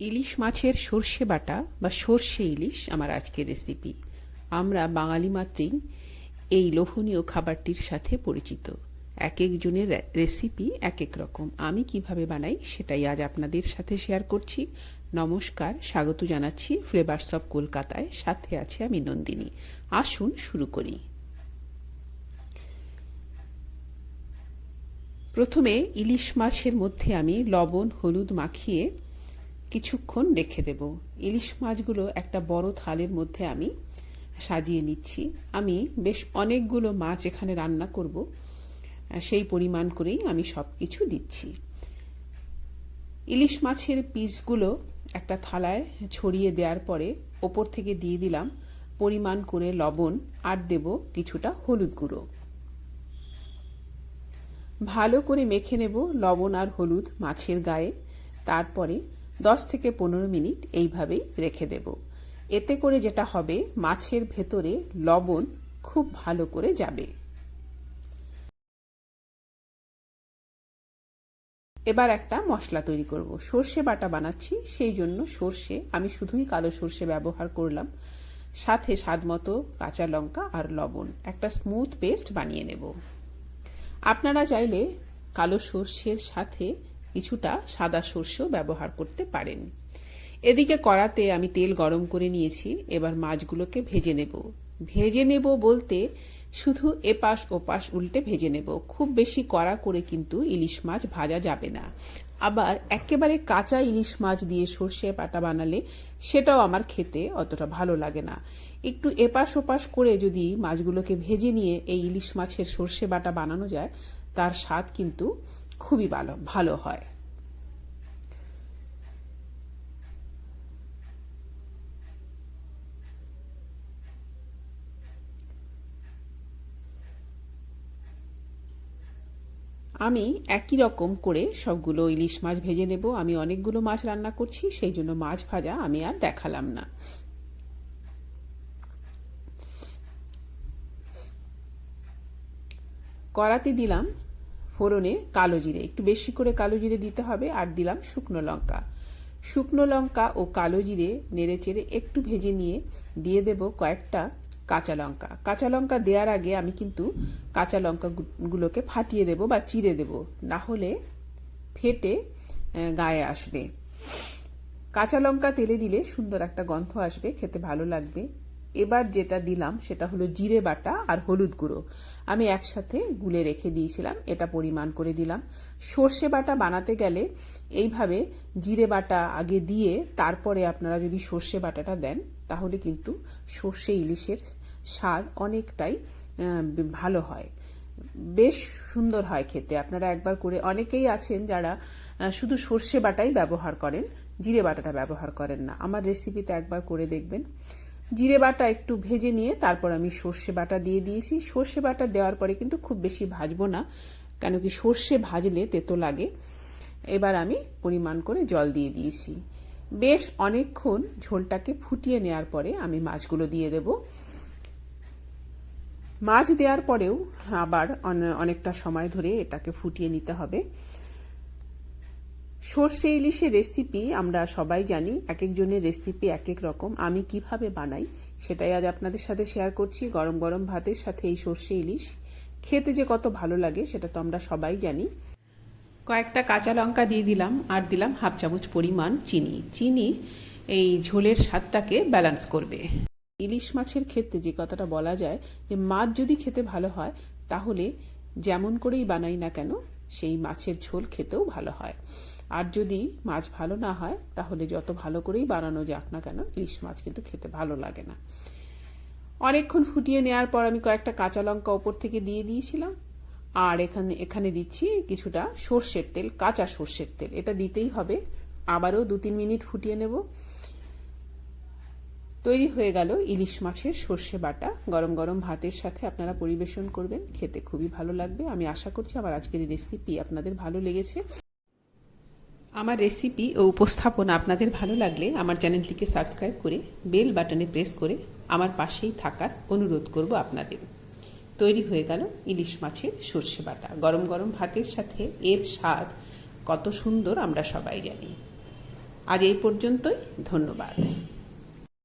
ইলিশ মাছের সর্ষে বাটা বা সর্ষে ইলিশ আমার আজকের রেসিপি আমরা বাঙালি মাত্রেই এই লোভনীয় খাবারটির সাথে পরিচিত। এক একজনের রেসিপি এক এক রকম। আমি কীভাবে বানাই সেটাই আজ আপনাদের সাথে শেয়ার করছি। নমস্কার, স্বাগত জানাচ্ছি ফ্লেভার্স অফ কলকাতায় সাথে আছে আমি নন্দিনী। আসুন শুরু করি। প্রথমে ইলিশ মাছের মধ্যে আমি লবণ, হলুদ মাখিয়ে কিছুক্ষণ রেখে দেব। ইলিশ মাছগুলো একটা বড় থালের মধ্যে আমি সাজিয়ে নিচ্ছি। আমি বেশ অনেকগুলো মাছ এখানে রান্না করব। সেই পরিমাণ করেই আমি সব কিছু দিচ্ছি। ইলিশ মাছের পিসগুলো একটা থালায় ছড়িয়ে দেওয়ার পরে ওপর থেকে দিয়ে দিলাম পরিমাণ করে লবণ আর দেব কিছুটা হলুদ গুঁড়ো। ভালো করে মেখে নেব লবণ আর হলুদ মাছের গায়ে। তারপরে দশ থেকে পনেরো মিনিট এইভাবেই রেখে দেব। এতে করে যেটা হবে, মাছের ভেতরে লবণ খুব ভালো করে যাবে। এবার একটা মশলা তৈরি করব। সর্ষে বাটা বানাচ্ছি, সেই জন্য সর্ষে, আমি শুধুই কালো সর্ষে ব্যবহার করলাম। সাথে স্বাদ মতো কাঁচা লঙ্কা আর লবণ। একটা স্মুথ পেস্ট বানিয়ে নেব। আপনারা চাইলে কালো সর্ষের সাথে কিছুটা সাদা সর্ষেও ব্যবহার করতে পারেন। এদিকে কড়াতে আমি তেল গরম করে নিয়েছি, এবার মাছগুলোকে ভেজে নেব। ভেজে নেব বলতে শুধু এপাশ ওপাশ উল্টে ভেজে নেব। খুব বেশি কড়া করে কিন্তু ইলিশ মাছ ভাজা যাবে না। আবার একেবারে কাঁচা ইলিশ মাছ দিয়ে সর্ষে পাটা বানালে সেটাও আমার খেতে অতটা ভালো লাগে না। একটু এপাশ ওপাশ করে যদি মাছগুলোকে ভেজে নিয়ে এই ইলিশ মাছের সর্ষে বাটা বানানো যায়, তার স্বাদ কিন্তু খুবই ভালো ভালো হয়। আমি একই রকম করে সবগুলো ইলিশ মাছ ভেজে নেব। আমি অনেকগুলো মাছ রান্না করছি, সেই জন্য মাছ ভাজা আমি আর দেখালাম না। কড়াতে দিলাম ফোড়নে কালো জিরে। একটু বেশি করে কালো জিরে দিতে হবে আর দিলাম শুকনো লঙ্কা। শুকনো লঙ্কা ও কালো জিরে নেড়ে চেড়ে একটু ভেজে নিয়ে দিয়ে দেব কয়েকটা কাঁচা লঙ্কা। কাঁচা লঙ্কা দেওয়ার আগে আমি কিন্তু কাঁচা লঙ্কাগুলোকে ফাটিয়ে দেব বা চিড়ে দেব। না হলে ফেটে গায়ে আসবে। কাঁচা লঙ্কা তেলে দিলে সুন্দর একটা গন্ধ আসবে, খেতে ভালো লাগবে। এবার যেটা দিলাম সেটা হলো জিরে বাটা আর হলুদ গুঁড়ো। আমি একসাথে গুলে রেখে দিয়েছিলাম, এটা পরিমাণ করে দিলাম। সর্ষে বাটা বানাতে গেলে এইভাবে জিরে বাটা আগে দিয়ে তারপরে আপনারা যদি সর্ষে বাটাটা দেন, তাহলে কিন্তু সর্ষে ইলিশের স্বাদ অনেকটাই ভালো হয়। বেশ সুন্দর হয় খেতে। আপনারা একবার করে অনেকেই আছেন যারা শুধু সর্ষে বাটাই ব্যবহার করেন, জিরে বাটাটা ব্যবহার করেন না। আমার রেসিপিতে একবার করে দেখবেন। জিরে বাটা একটু ভেজে নিয়ে তারপর আমি সর্ষে বাটা দিয়ে দিয়েছি। সর্ষে বাটা দেওয়ার পরে কিন্তু খুব বেশি ভাজবো না, কেন কি সর্ষে ভাজলে তেতো লাগে। এবার আমি পরিমাণ করে জল দিয়ে দিয়েছি। বেশ অনেকক্ষণ ঝোলটাকে ফুটিয়ে নেওয়ার পরে আমি মাছগুলো দিয়ে দেব। মাছ দেওয়ার পরেও আবার অনেকটা সময় ধরে এটাকে ফুটিয়ে নিতে হবে। সর্ষে ইলিশের রেসিপি আমরা সবাই জানি এক একজনের রেসিপি এক এক রকম। আমি কীভাবে বানাই সেটাই আজ আপনাদের সাথে শেয়ার করছি গরম গরম ভাতের সাথে এই সর্ষে ইলিশ। খেতে যে কত ভালো লাগে সেটা তো আমরা সবাই জানি। কয়েকটা কাঁচা লঙ্কা দিয়ে দিলাম আর দিলাম হাফ চামচ পরিমাণ চিনি। চিনি এই ঝোলের স্বাদটাকে ব্যালেন্স করবে। ইলিশ মাছের ক্ষেত্রে যে কথাটা বলা যায় যে মাছ যদি খেতে ভালো হয়, তাহলে যেমন করেই বানাই না কেন, সেই মাছের ঝোল খেতেও ভালো হয়। আর যদি মাছ ভালো না হয়, তাহলে যত ভালো করেই বানানো যাক না কেন, ইলিশ মাছ কিন্তু খেতে ভালো লাগে না। অনেকক্ষণ ফুটিয়ে নেওয়ার পর আমি কয়েকটা কাঁচা লঙ্কা ওপর থেকে দিয়ে দিয়েছিলাম। আর এখানে এখানে দিচ্ছি কিছুটা সর্ষের তেল, কাঁচা সর্ষের তেল। এটা দিতেই হবে। আবারও দু তিন মিনিট ফুটিয়ে নেব। তৈরি হয়ে গেল ইলিশ মাছের সর্ষে বাটা। গরম গরম ভাতের সাথে আপনারা পরিবেশন করবেন। খেতে খুবই ভালো লাগবে। আমি আশা করছি আমার আজকের রেসিপি আপনাদের ভালো লেগেছে। আমার রেসিপি ও উপস্থাপনা আপনাদের ভালো লাগলে আমার চ্যানেলটিকে সাবস্ক্রাইব করে বেল বাটনে প্রেস করে আমার পাশেই থাকার অনুরোধ করব আপনাদের। তৈরি হয়ে গেল ইলিশ মাছের সর্ষে বাটা। গরম গরম ভাতের সাথে এর স্বাদ কত সুন্দর আমরা সবাই জানি। আজ এই পর্যন্তই, ধন্যবাদ।